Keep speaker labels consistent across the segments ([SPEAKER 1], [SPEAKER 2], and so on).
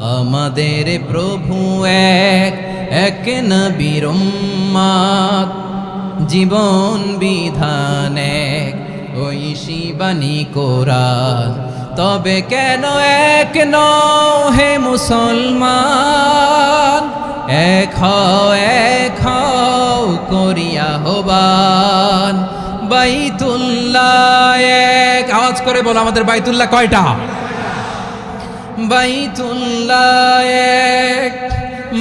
[SPEAKER 1] আমাদের প্রভু এক এক নবীর উম্মাদ। জীবন বিধান এক, ওই শিবানী কোরআন। তবে কেন এক নও হে মুসলমান? এক এক করিয়া হবান বাইতুল্লাহ এক, আওয়াজ করে বলো আমাদের বাইতুল্লাহ কয়টা? বাইতুল্লাহ এক,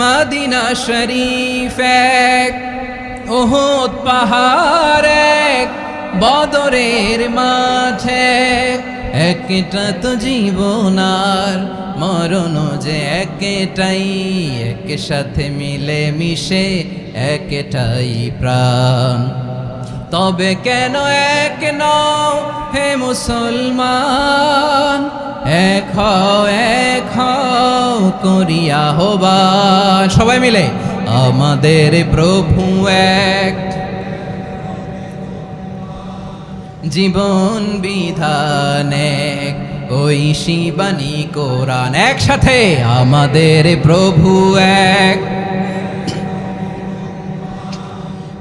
[SPEAKER 1] মাদিনা শরীফ এক ওহদ পাহাড় এক, বদরের মাঝে একটা তো জীবনার মরণ যে একটাই এক সাথে মিলে মিশে একটাই প্রাণ। তবে কেন এক নও হে মুসলমান? এক এক করিয়া হবান সবাই মিলে আমাদের প্রভু এক। জীবন বিধান এক, ওই শিবানী কোরআন। একসাথে আমাদের প্রভু এক।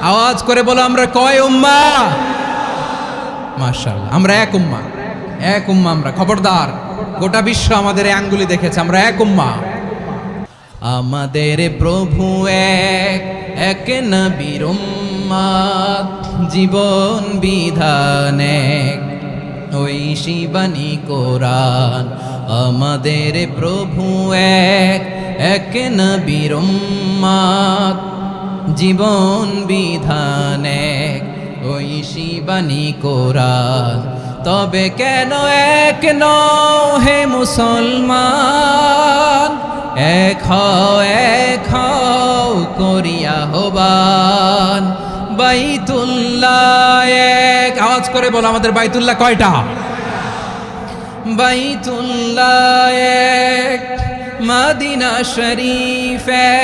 [SPEAKER 1] আওয়াজ করে বলো, আমরা কয় উম্মা? মাশাআল্লাহ, আমরা এক উম্মা। এক উম্মা আমরা, খবরদার। গোটা বিশ্ব আমাদের আঙ্গুলি দেখেছে, আমরা এক উম্মা। আমাদের প্রভু এক এক নবীর উম্মাদ জীবন বিধান এক, ওই শিবানী কোরআন। আমাদের প্রভু এক এক নবীর উম্মাদ জীবন বিধান এক। ওই শিবানী কোরআন তবে কেন এক নও হে মুসলমান? এক এক করিয়া হবান বাইতুল্লাহ এক। আওয়াজ করে বলো আমাদের বাইতুল্লাহ কয়টা? বাইতুল্লাহ এক। মাদিনা শরীফ এক।